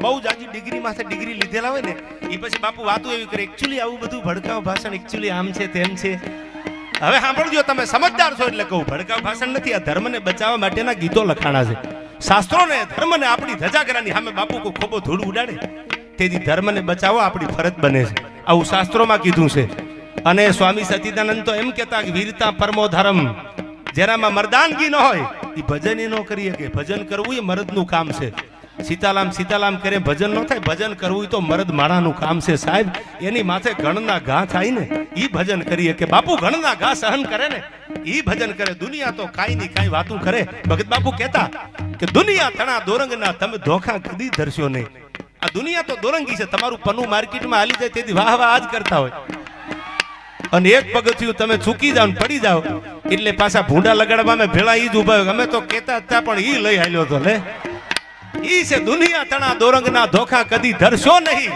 બહુ જાજી ડિગ્રી માથે ડિગ્રી લીધેલા હોય ને એ પછી બાપુ વાતો એવી કરે એકચ્યુઅલી આવું બધું ભડકાવ ભાષણ એકચ્યુઅલી આમ છે તેમ છે. હવે સાંભળજો, તમે સમજદાર છો એટલે કહું ભડકાવ ભાષણ નથી, આ ધર્મને બચાવવા માટેના ગીતો લખાણા છે. શાસ્ત્રોને, ધર્મને આપણી ધજાગરાની સામે બાપુ કોઈ ખોબો ધૂળ ઉડાડે, તેથી ધર્મને બચાવવા આપણી ફરજ બને છે. આવું શાસ્ત્રોમાં કીધું છે. અને સ્વામી સચિદાનંદ તો એમ કહેતા કે વીરતા પરમો ધર્મ જેનામાં મરદાનગી ન હોય એ ભજન એ ન કરી શકે. ભજન કરવું એ મરદનું કામ છે. સીતાલામ સીતારામ કરે, ભજન ન થાય, ભજન કરવું તો મરદ માણાનું કામ છે સાહેબ. એની માથે ગણના ઘા થાય ને એ ભજન કરીએ કે બાપુ ગણના ઘા સહન કરે ને એ ભજન કરે. દુનિયા તો કાંઈ ની કાંઈ વાતું કરે. ભગત બાપુ કહેતા કે દુનિયા તણા દોરંગના તમે ધોખા કદી ધરશો નહીં. આ દુનિયા તો દોરંગી છે, તમારું પન્નું માર્કેટમાં હાલી જાય તેથી વાહ વાહ આજ કરતા હોય. અને એક પગથિયું તમે ચૂકી જાઓ પડી જાઓ, એટલે પાછા ભૂંડા લગાડવા અમે ભેળા ઈ જ ઊભા અમે તો કેતા હતા, પણ ઈ લઈ હાલ્યો હતો લે. ઈ દુનિયા તણા દોરંગના ધોખા કદી ધરશો નહીં.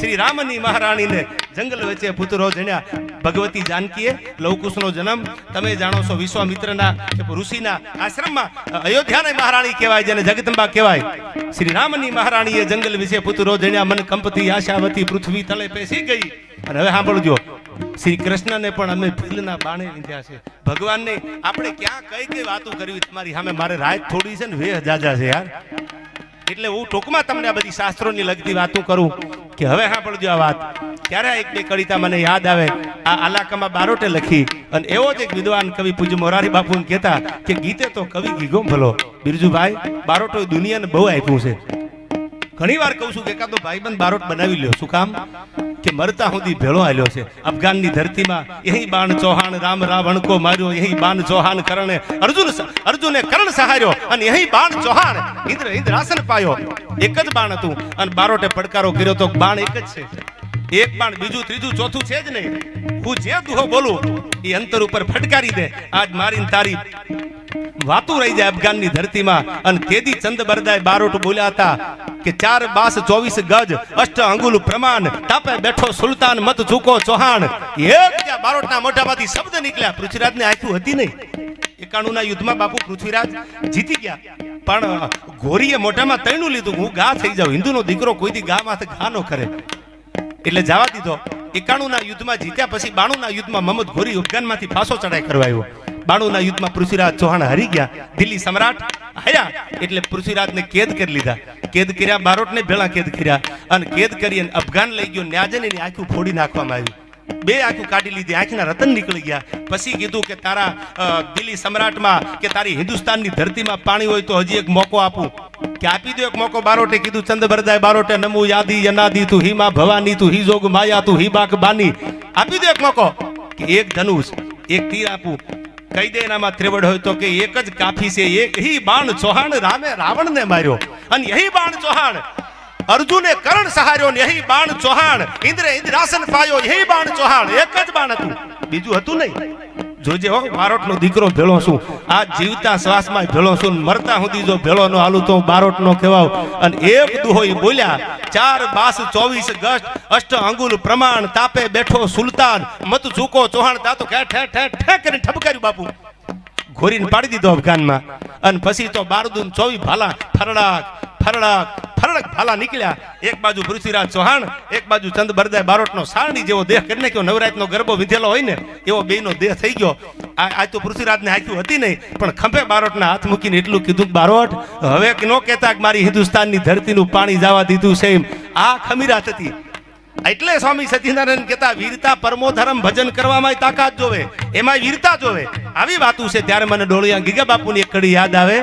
શ્રી રામની મહારાણીને જંગલ વચ્ચે પુત્રો જણ્યા. ભગવતી જાનકીએ લવકુશનો જન્મ. તમે જાણો છો વિશ્વામિત્રના ઋષિના આશ્રમમાં અયોધ્યાને મહારાણી કહેવાય જેને જગદંબા કહેવાય. શ્રી રામની મહારાણીએ જંગલ વિશે પુત્રો જણ્યા. મન કંપતી આશાવતી પૃથ્વી તળે પેસી ગઈ. અને હવે સાંભળજો શ્રી કૃષ્ણને પણ અમે ભીલના બાણે લીધ્યા છે. ભગવાનને આપણે ક્યાં કઈ કઈ વાતો કરવી? તમારી સામે મારે રાત થોડી છે ને વે જાજા છે યાર. એટલે હું ટૂંકમાં તમને આ બધી શાસ્ત્રોની લગતી વાતો કરું કે હવે સાંભળજો આ વાત. ત્યારે આ એક બે કવિતા મને યાદ આવે. આ આલાકામાં બારોટે લખી અને એવો જ એક વિદ્વાન કવિ પૂજ્ય મોરારી બાપુ કહેતા કે ગીતે તો કવિ ગીગો ભલો. બિરજુભાઈ, બારોટો દુનિયાને બહુ આપ્યું છે. ઘણી વાર કહું છું કે એકાદો ભાઈબંધ બારોટ બનાવી લ્યો. શું કામ? કે મરતા સુધી ભેળો આલ્યો છે. અફઘાનની ધરતીમાં યહી બાણ ચૌહાણ, રામ રાવણ કો માર્યો યહી બાણ ચૌહાણ કરણે અર્જુન અર્જુને કરણ સહાર્યો અને યહી બાણ ચૌહાણ ઇન્દ્ર ઇન્દ્રાસન પાયો. એક જ બાણ હતું અને બારોટે પડકારો કર્યો તો બાણ એક જ છે. એક બાણ બીજું ત્રીજું ચોથું છે જ નહીં. હું જે દુહો બોલું, એ અંતર ઉપર ફટકારી દે. આજ મારીને તારી વાતું રહી જાય અફઘાનની ધરતીમાં અને તેદી ચંદ બરદાય બારોટ બોલ્યા હતા કે ચાર બાસ ચોવીસ ગજ, અષ્ટ અંગુલ પ્રમાણ, તાપે બેઠો સુલતાન મત ઝૂકો ચૌહાણ. એક ત્યાં બારોટના મોઢામાંથી શબ્દ નીકળ્યા, પૃથ્વીરાજને આંખ્યું હતી નહીં. એકાણુંના યુદ્ધમાં બાપુ પૃથ્વીરાજ જીતી ગયા. પણ ઘોરીએ મોઢામાં તૈણું લીધું, હું ગા થઈ જાઉં, હિન્દુનો દીકરો કોઈથી ગા માથે ઘા નો કરે. એટલે જવા દીધો. એકાણુંના યુદ્ધમાં જીત્યા પછી બાણુંના યુદ્ધમાં મહમદ ઘોરી અફઘાનમાંથી ફાંસો ચડાઈ કરવા આવ્યો. બાણુંના યુદ્ધમાં પૃથ્વીરાજ ચૌહાણ હારી ગયા. દિલ્હી સમ્રાટ હર્યા એટલે પૃથ્વીરાજને કેદ કરી લીધા. કેદ કર્યા, બારોટને ભેળા કેદ કર્યા. અને કેદ કરી અફઘાન લઈ ગયો. ન્યાજન એની આંખું ફોડી નાખવામાં આવી. બે આંખું કાઢી લીધી. આંખના રતન નીકળી ગયા. પછી કીધું કે તારા દિલ્હી સમ્રાટમાં કે તારી હિન્દુસ્તાનની ધરતીમાં પાણી હોય તો હજી એક મોકો આપું. કે આપી દો એક મોકો. બારોટે કીધું ચંદ્રભરદાય બારોટે નમુ યાદી, યનાદી, તું હી માં ભવાની, તું હિ જોગ માયા, તું હિ બાક બાની. આપી દો એક મોકો. કે એક ધનુષ, એક તીર આપું. કહી દે એનામાં ત્રેવડ હોય તો કે એક જ કાફી છે, એક હી બાણ ચૌહાણ રામે રાવણને માર્યો. અને યહી બાણ ચૌહાણ, અર્જુને કરણ સહાર્યો ને યહી બાણ ચૌહાણ, ઇન્દ્રે ઇન્દ્રાસન પાયો, યહી બાણ ચૌહાણ, એક જ બાણ હતું. બીજું હતું નહીં. જોજે હો, બારોટનો દીકરો ભેળો છું. આ જીવતા શ્વાસમાં ભેળો છું મરતા સુધી જો ભેળો નો તો બારોટનો કહેવાવ અને એક દુહો ઈ બોલ્યા, ચાર બાસ ચોવીસ ગસ્ટ અષ્ટ અંગુલ પ્રમાણ તાપે બેઠો સુલતાન. મત ઝૂકો ચૌહાણ તા તો ઠે ઠે ઠે ઠે કરીને ઠપકાર્યું બાપુ. ઘોરીને પાડી દીધો અફઘાનમાં. અને પછી તો બારદુન ચોવી ભાલા ફરડાક ફરડાક ફરડક ભાલા નીકળ્યા. એક બાજુ પૃથ્વીરાજ ચૌહાણ, એક બાજુ ચંદ બરદાય બારોટનો સારણી જેવો દેહ કરી નાખ્યો નવરાતનો ગરબો વિધેલો હોય ને, એવો બેયનો દેહ થઈ ગયો. આ આ તો પૃથ્વીરાજને હાક્યું હતી નહીં, પણ ખંભે બારોટના હાથ મૂકીને એટલું કીધું બારોટ, હવે ન કહેતા કે મારી હિન્દુસ્તાનની ધરતીનું પાણી જવા દીધું છે એમ. આ ખમીરાત હતી. એટલે સ્વામી સત્યનારાયણ કહેતા, વીરતા પરમો ધર્મ ભજન કરવામાં તાકાત જોવે એમાં વીરતા જોવે. આવી વાતું છે, ત્યારે મને ડોળિયા ગીગા બાપુની એક કડી યાદ આવે.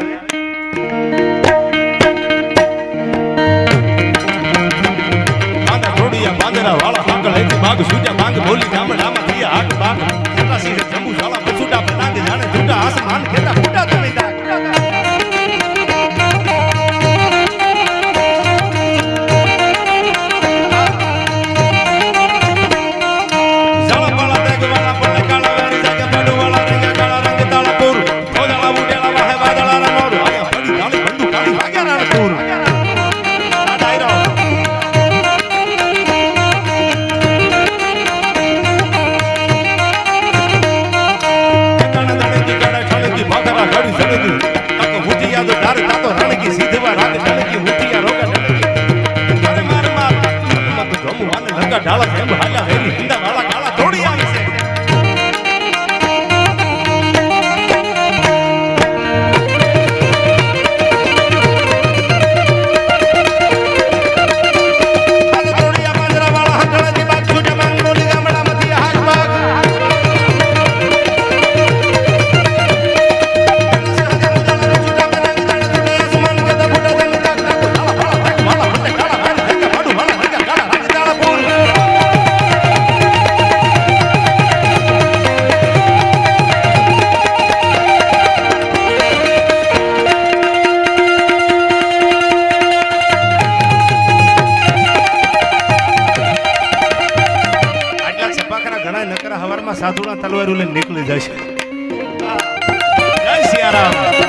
વાળા હાકળ હેતી બાગ સૂજા બાંગ બોલી ગામડામાં થી હાક બાગ જેટલા તલવારું લઈને નીકળી જશે. જય સિયારામ.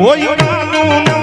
હોય